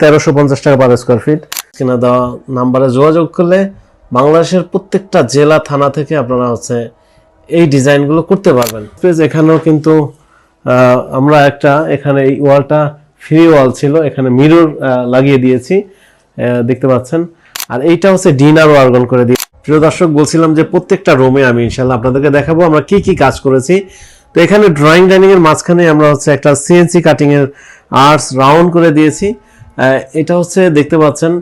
তেরোশো পঞ্চাশ টাকা পার স্কোয়ার ফিট কিনা দেওয়া নাম্বারে যোগাযোগ করলে বাংলাদেশের প্রত্যেকটা জেলা, থানা থেকে আপনারা হচ্ছে এই ডিজাইনগুলো করতে পারবেন। Please এখানেও কিন্তু আমরা একটা এখানে এই ওয়ালটা ফ্রি ওয়াল ছিল, এখানে মিরর লাগিয়ে দিয়েছি দেখতে পাচ্ছেন। আর এইটা হচ্ছে ডিনার ওয়ার্গন করে দিয়ে। প্রিয় দর্শক, বলছিলাম যে প্রত্যেকটা রুমে আমি ইনশাল্লাহ আপনাদেরকে দেখাবো, আমরা কি কি কাজ করেছি। তো এখানে ড্রয়িং ডাইনিং এর মাঝখানে আমরা হচ্ছে একটা সিএনসি কাটিং এর আর্টস রাউন্ড করে দিয়েছি। এটা হচ্ছে, দেখতে পাচ্ছেন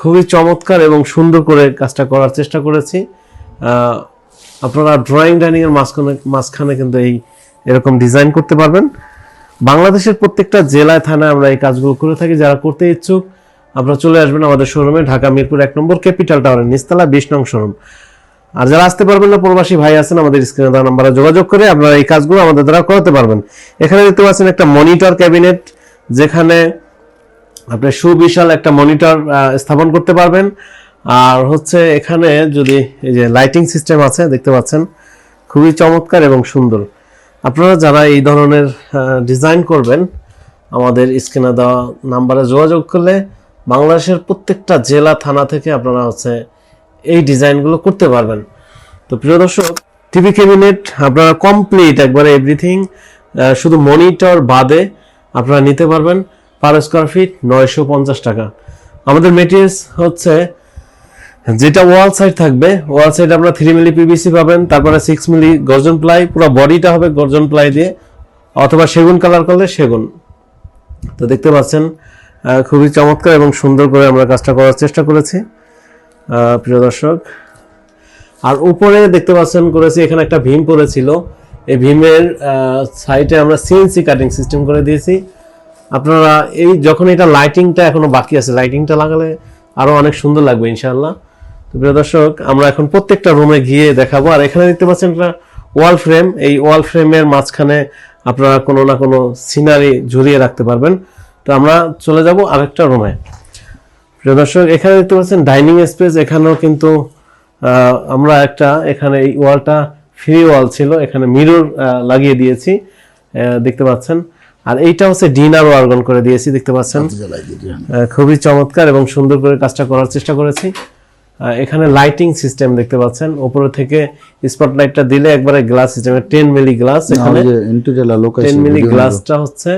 খুবই চমৎকার এবং সুন্দর করে কাজটা করার চেষ্টা করেছি। আপনারা ড্রয়িং ডাইনিং এর মাঝখানে মাঝখানে কিন্তু এই এরকম ডিজাইন করতে পারবেন। বাংলাদেশের প্রত্যেকটা জেলায়, থানায় আমরা এই কাজগুলো করে থাকি। যারা করতে ইচ্ছুক, আপনারা চলে আসবেন আমাদের শোরুমে ঢাকা, মিরপুর এক নম্বর ক্যাপিটাল টাওয়ারের নিচতলা, বিশ নং শোরুম আর যারা আসতে পারবেন না, প্রবাসী ভাই আছেন, আমাদের স্ক্রিনে দেওয়া নাম্বারে যোগাযোগ করে আপনারা এই কাজগুলো আমাদের দ্বারা করাতে পারবেন। এখানে দেখতে পাচ্ছেন একটা মনিটর ক্যাবিনেট যেখানে আপনি সুবিশাল একটা মনিটর স্থাপন করতে পারবেন। আর হচ্ছে এখানে যদি এই যে লাইটিং সিস্টেম আছে, দেখতে পাচ্ছেন, খুবই চমৎকার এবং সুন্দর। আপনারা যারা এই ধরনের ডিজাইন করবেন, আমাদের স্ক্রিনে দেওয়া নাম্বারে যোগাযোগ করলে বাংলাদেশের প্রত্যেকটা জেলা, থানা থেকে আপনারা হচ্ছে এই ডিজাইনগুলো করতে পারবেন। তো প্রিয় দর্শক টিভি ক্যাবিনেট আপনারা কমপ্লিট একবারে এভরিথিং শুধু মনিটর বাদে আপনারা নিতে পারবেন। পার স্কোয়ার ফিট নয়শো পঞ্চাশ টাকা। আমাদের মেটেরিয়ালস হচ্ছে, যেটা ওয়াল সাইড থাকবে ওয়াল সাইড আপনারা থ্রি মিলি পিভিসি পাবেন, তারপরে সিক্স মিলি গর্জন প্লাই, পুরো বডিটা হবে গর্জন প্লাই দিয়ে, অথবা সেগুন কালার করলে সেগুন। তো দেখতে পাচ্ছেন খুবই চমৎকার এবং সুন্দর করে আমরা কাজটা করার চেষ্টা করেছি। প্রিয় দর্শক, আর উপরে দেখতে পাচ্ছেন করেছি, এখানে একটা ভীম পড়েছিল। এই ভীমের সাইডে আমরা সিএনসি কাটিং সিস্টেম করে দিয়েছি। আপনারা এই যখন এটা লাইটিংটা এখনও বাকি আছে লাইটিংটা লাগালে আরও অনেক সুন্দর লাগবে ইনশাআল্লাহ। তো প্রিয় দর্শক, আমরা এখন প্রত্যেকটা রুমে গিয়ে দেখাবো। আর এখানে দেখতে পাচ্ছেন একটা ওয়াল ফ্রেম এই ওয়াল ফ্রেমের মাঝখানে আপনারা কোনো না কোনো সিনারি ঝুলিয়ে রাখতে পারবেন। তো আমরা চলে যাব আরেকটা রুমে প্রিয় দর্শক, এখানে দেখতে পাচ্ছেন ডাইনিং স্পেস এখানেও কিন্তু আমরা একটা, এখানে এই ওয়ালটা ফ্রি ওয়াল ছিল। এখানে মিরর লাগিয়ে দিয়েছি। দেখতে পাচ্ছেন। আর এইটা হচ্ছে ডিনার ওয়ার্গন করে দিয়েছি দেখতে পাচ্ছেন। খুবই চমৎকার এবং সুন্দর করে কাজটা করার চেষ্টা করেছি। এখানে লাইটিং সিস্টেম দেখতে পাচ্ছেন। উপরে থেকে স্পটলাইটটা দিলে একবারে glass system ten milli glass এখানে। টেন মিলি গ্লাসটা হচ্ছে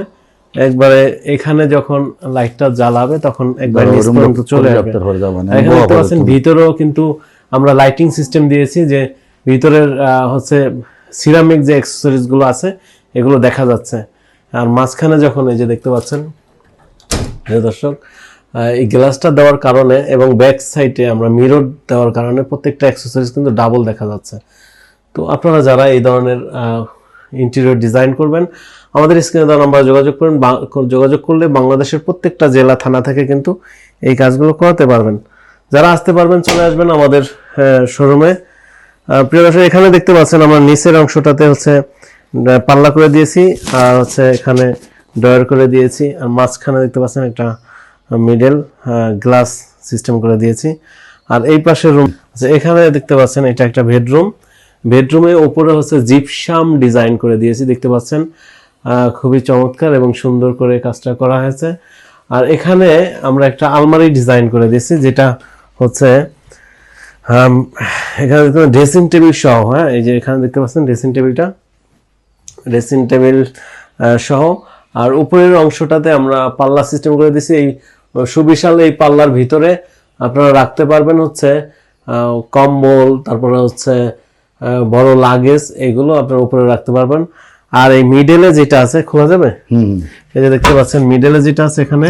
একবারে এখানে যখন লাইটটা জ্বালাবে তখন একবার নিচ পর্যন্ত চলে যাবে এখানে দেখতে পাচ্ছেন ভিতরেও কিন্তু আমরা লাইটিং সিস্টেম দিয়েছি যে ভিতরের আহ, হচ্ছে সিরামিক যে অ্যাক্সেসরিজগুলো আছে এগুলো দেখা যাচ্ছে। আর মাঝখানে যখন এই যে দেখতে পাচ্ছেন, প্রিয় দর্শক এই গ্লাসটা দেওয়ার কারণে এবং ব্যাক সাইডে আমরা মিরর দেওয়ার কারণে প্রত্যেকটা অ্যাক্সেসরিজ কিন্তু ডাবল দেখা যাচ্ছে। তো আপনারা যারা এই ধরনের ইন্টেরিয়র ডিজাইন করবেন, আমাদের স্ক্রিনে দেওয়া নাম্বারে যোগাযোগ করবেন বা- যোগাযোগ করলে বাংলাদেশের প্রত্যেকটা জেলা, থানা থেকে কিন্তু এই কাজগুলো করাতে পারবেন। যারা আসতে পারবেন, চলে আসবেন আমাদের শোরুমে প্রিয় দর্শক, এখানে দেখতে পাচ্ছেন আমরা নিচের অংশটাতে হচ্ছে পাল্লা করে দিয়েছি, আর হচ্ছে এখানে ডয়ার করে দিয়েছি, আর মাঝখানে দেখতে পাচ্ছেন একটা মিডল গ্লাস সিস্টেম করে দিয়েছি। আর এই পাশে রুম আচ্ছা এখানে দেখতে পাচ্ছেন এটা একটা বেডরুম। বেডরুমের ওপরে হচ্ছে জিপসাম ডিজাইন করে দিয়েছি, দেখতে পাচ্ছেন খুবই চমৎকার এবং সুন্দর করে কাজটা করা হয়েছে। আর এখানে আমরা একটা আলমারি ডিজাইন করে দিয়েছি, যেটা হচ্ছে এখানে ড্রেসিং টেবিল সহ হ্যাঁ এই যে এখানে দেখতে পাচ্ছেন ড্রেসিং টেবিলটা ড্রেসিং টেবিল সহ। আর উপরের অংশটাতে আমরা পাল্লা সিস্টেম করে দিয়েছি এই সুবিশাল এই পাল্লার ভিতরে আপনারা রাখতে পারবেন হচ্ছে কম্বল তারপরে হচ্ছে বড় লাগেজ এগুলো আপনারা উপরে রাখতে পারবেন। আর এই মিডলে যেটা আছে খোলা যাবে? এই যে দেখতে পাচ্ছেন মিডলে যেটা আছে এখানে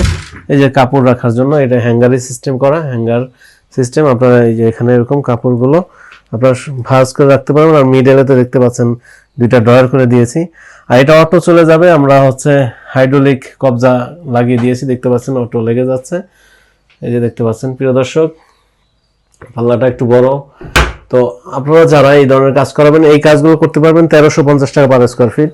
এই যে কাপড় রাখার জন্য এটা হ্যাঙ্গারি সিস্টেম করা হ্যাঙ্গার সিস্টেম আপনারা এই যে এখানে এরকম কাপড়গুলো আপনারা ভাঁজ করে রাখতে পারবেন। আর মিডেলে তো দেখতে পাচ্ছেন দুইটা ড্রয়ার করে দিয়েছি। আর এটা অটো চলে যাবে, আমরা হচ্ছে হাইড্রোলিক কবজা লাগিয়ে দিয়েছি, দেখতে পাচ্ছেন অটো লেগে যাচ্ছে। এই যে দেখতে পাচ্ছেন, প্রিয় দর্শক, পাল্লাটা একটু বড়। তো আপনারা যারা এই ধরনের কাজ করাবেন, এই কাজগুলো করতে পারবেন তেরোশো পঞ্চাশ টাকা পার স্কোয়ার ফিট